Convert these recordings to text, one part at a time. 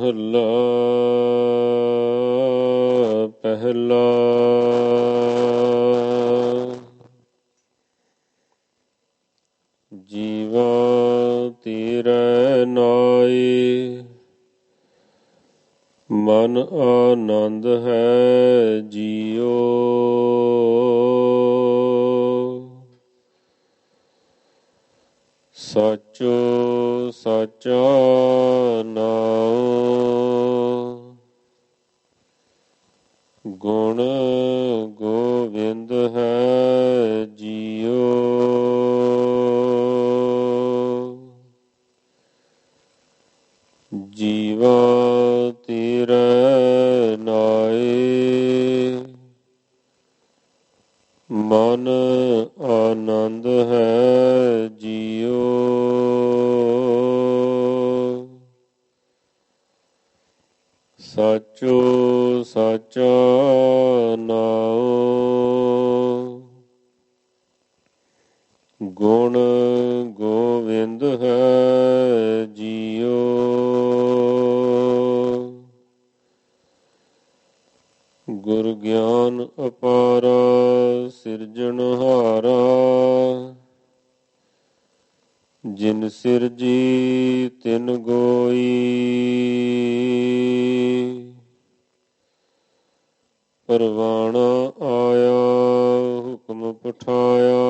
ਮਹੱਲਾ ਪਹਿਲਾ। ਜੀਵਾ ਤੇਰੇ ਨਾਏ ਮਨ ਆਨੰਦ ਸਾਚੋ ਸਾਚਾ ਨਾਮ ਗੁਣ ਗੋਬਿੰਦ ਹੈ ਜੀਓ ਜੀਵਾ ਤੇਰੇ ਸਾਚੋ ਸਾਚਾ ਨਾਉ। ਗੁਣ ਗੋਵਿੰਦ ਹੈ ਜੀਓ ਗੁਰ ਗਿਆਨ ਅਪਾਰਾ ਸਿਰਜਣਹਾਰਾ। ਜਿਨ ਸਿਰ ਜੀ ਤਿਨ ਗੋਈ। ਪਰਵਾਣਾ ਆਇਆ ਹੁਕਮ ਪਠਾਇਆ।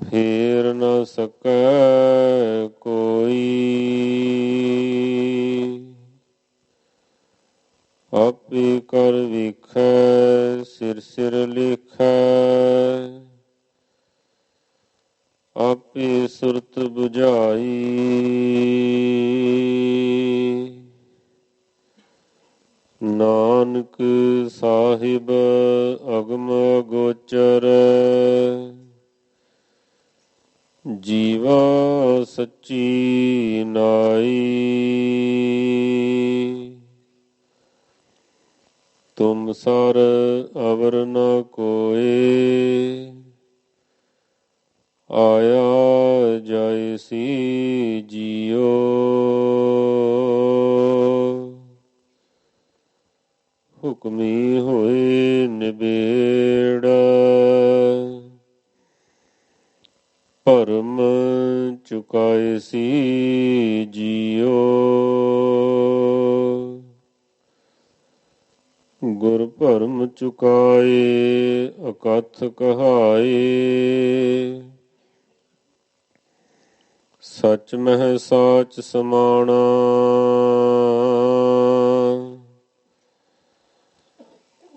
ਫੇਰ ਨ ਸਕੈ ਕੋਈ ਆਪੇ ਕਰ ਵੇਖੈ ਸਿਰ ਸਿਰ ਲਿਖੈ ਆਪੇ ਸੁਰਤ 부ਝਾਈ ਨਾਨਕ ਸਾਹਿਬ ਅਗਮ ਗੋਚਰ, ਜੀਵਾ ਸੱਚੀ ਨਾਈ। ਤੁਮ ਸਰ ਅਵਰ ਨ ਕੋਏ ਆਇਆ ਜਾਇ ਸੀ ਜੀਓ। ਹੁਕਮੀ ਹੋਏ ਨਿਬੇੜ। ਭਰਮ ਚੁਕਾਏ ਸੀ ਜੀਓ। ਗੁਰ ਭਰਮ ਚੁਕਾਏ, ਅਕਥ ਕਹਾਏ। ਸਚ ਮਹਿ ਸਾਚ ਸਮਾਣਾ।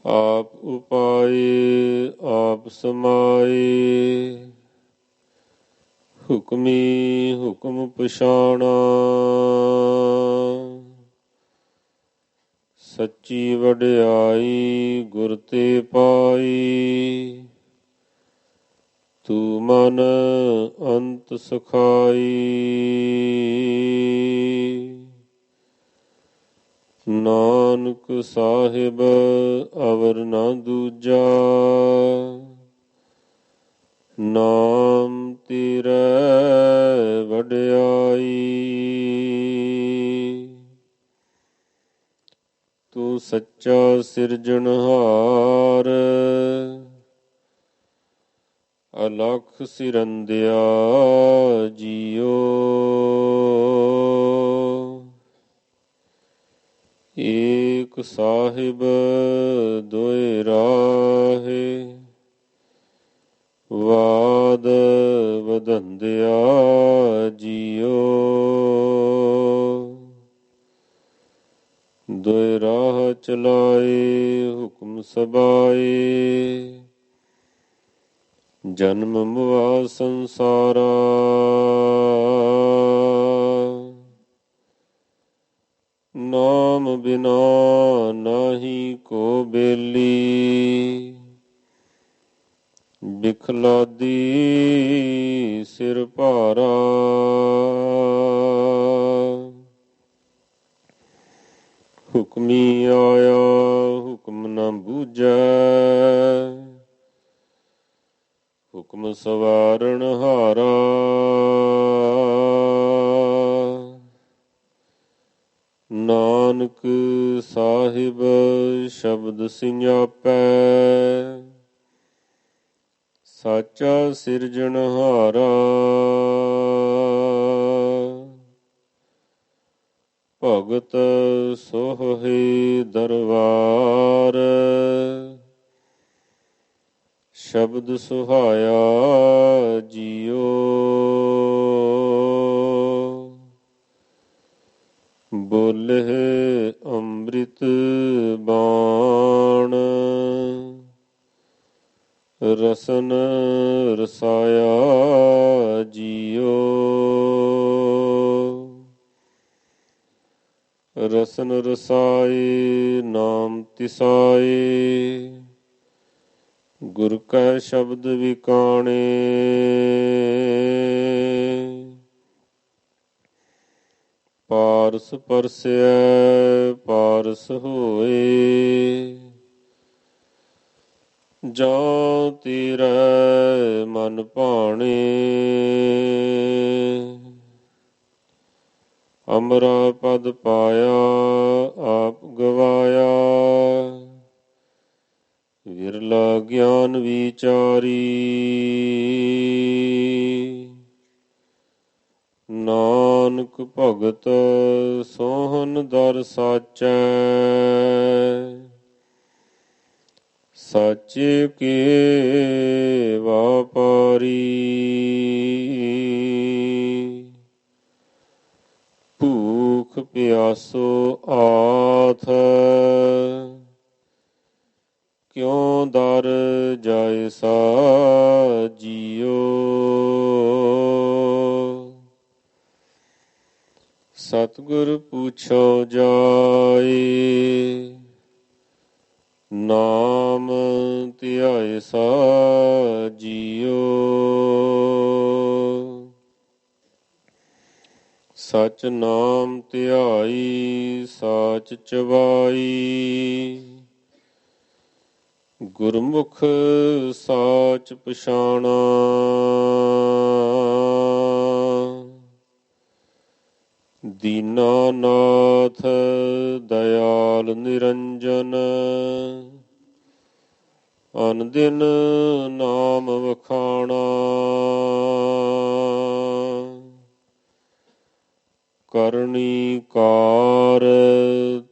ਆਪ ਉਪਾਏ ਆਪ ਸਮਾਏ ਹੁਕਮੀ ਹੁਕਮ ਪਛਾਣਾ। ਸੱਚੀ ਵਡਿਆਈ ਗੁਰ ਤੇ ਪਾਈ। ਤੂ ਮਨ ਅੰਤ ਸਖਾਈ ਨਾਨਕ ਸਾਹਿਬ ਅਵਰ ਨਾ ਦੂਜਾ ਨਾਮ ਤੇਰੇ ਵਡਿਆਈ ਤੂੰ ਸੱਚਾ ਸਿਰਜਣਹਾਰ ਅਲਖ ਸਿਰੰਦਿਆ ਜੀਓ। ਏਕ ਸਾਹਿਬ ਦੋਇ ਰਾਹੇ, ਵਾਦ ਵਦੰਦਿਆ ਜੀਓ। ਦੋਇ ਰਾਹ ਚਲਾਏ, ਹੁਕਮ ਸਬਾਏ ਜਨਮ ਮੁਆ ਸੰਸਾਰਾ। ਨਾਮ ਬਿਨਾ ਨਾਹੀ ਕੋ ਬੇਲੀ। ਬਿਖਲਾਦੀ ਸਿਰ ਭਾਰਾ। ਹੁਕਮੀ ਆਇਆ, ਹੁਕਮ ਨਾ ਬੂਝੈ। ਹੁਕਮ ਸਵਾਰਣ ਹਾਰਾ। ਨਾਨਕ ਸਾਹਿਬ ਸ਼ਬਦ ਸਿਆਪੈ ਸਾਚਾ ਸਿਰਜਣਹਾਰਾ ਭਗਤ ਸੋਹੇ ਦਰਬਾਰ। ਸ਼ਬਦ ਸੁਹਾਇਆ ਜੀਓ। ਬੋਲੇ ਅੰਮ੍ਰਿਤ ਬਾਣ। ਰਸਨ ਰਸਾਇਆ ਜੀਓ। ਰਸਨ ਰਸਾਏ ਨਾਮ ਤਿਸਾਏ। ਗੁਰ ਕੈ ਸ਼ਬਦ ਵਿਕਾਣੇ ਪਾਰਸ ਪਰਸੈ ਪਾਰਸ ਹੋਏ। ਜਾਂ ਤੇਰੇ ਮਨ ਭਾਣੇ। ਅਮਰਾ ਪਦ ਪਾਇਆ, ਆਪ ਗਵਾਇਆ। ਵਿਰਲਾ ਗਿਆਨ ਵਿਚਾਰੀ। ਨਾਨਕ ਭਗਤ ਸੋਹਨ ਦਰ ਸਾਚੈ। ਸਾਚੇ ਕੇ ਵਾਪਾਰੀ ਭੂਖ ਪਿਆਸੋ ਆਥ। ਕਿਉ ਦਰ ਜਾਏ ਸਾ ਜੀਓ ਸਤਗੁਰ ਪੁੱਛੋ ਜਾਏ, ਨਾਮ ਧਿਆਏ ਸਾ ਜੀਓ ਸਚ ਨਾਮ ਧਿਆਈ, ਸਾਚ ਚਵਾਈ। ਗੁਰਮੁਖ ਸਾਚ ਪਛਾਣਾ। ਦੀਨਾਨਾਥ ਦਇਆਲ ਨਿਰੰਜਨ। ਅਨ ਦਿਨ ਨਾਮ ਵਖਾਣਾ। ਕਰਨੀ ਕਾਰ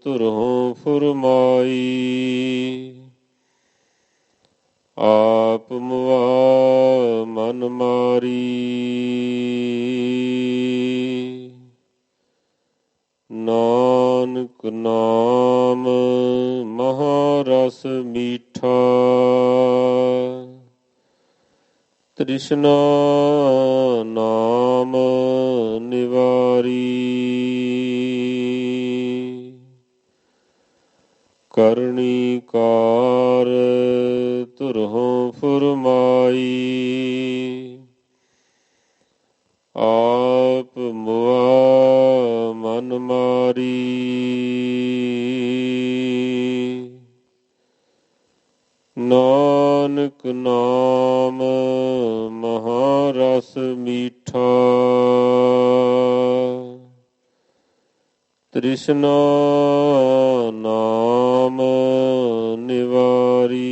ਧੁਰੋਂ ਫੁਰਮਾਈ। ਆਪ ਮੁਆ ਮਨ ਮਾਰੀ। ਨਾਨਕ ਨਾਮ ਮਹਾਰਸ ਮੀਠਾ। ਤ੍ਰਿਸ਼ਨਾ ਨਾਮ ਨਿਵਾਰੀ। ਕਰਨੀ ਕਾਰ ਧੁਰੋਂ ਫੁਰਮਾਈ। ਆਪ ਮੁਆ ਮਨ ਮਾਰੀ। ਨਾਨਕ ਨਾਮ ਮਹਾਰਸ ਮੀਠਾ। ਤ੍ਰਿਸ਼ਨਾ ਨਾਮ ਨਿਵਾਰੀ।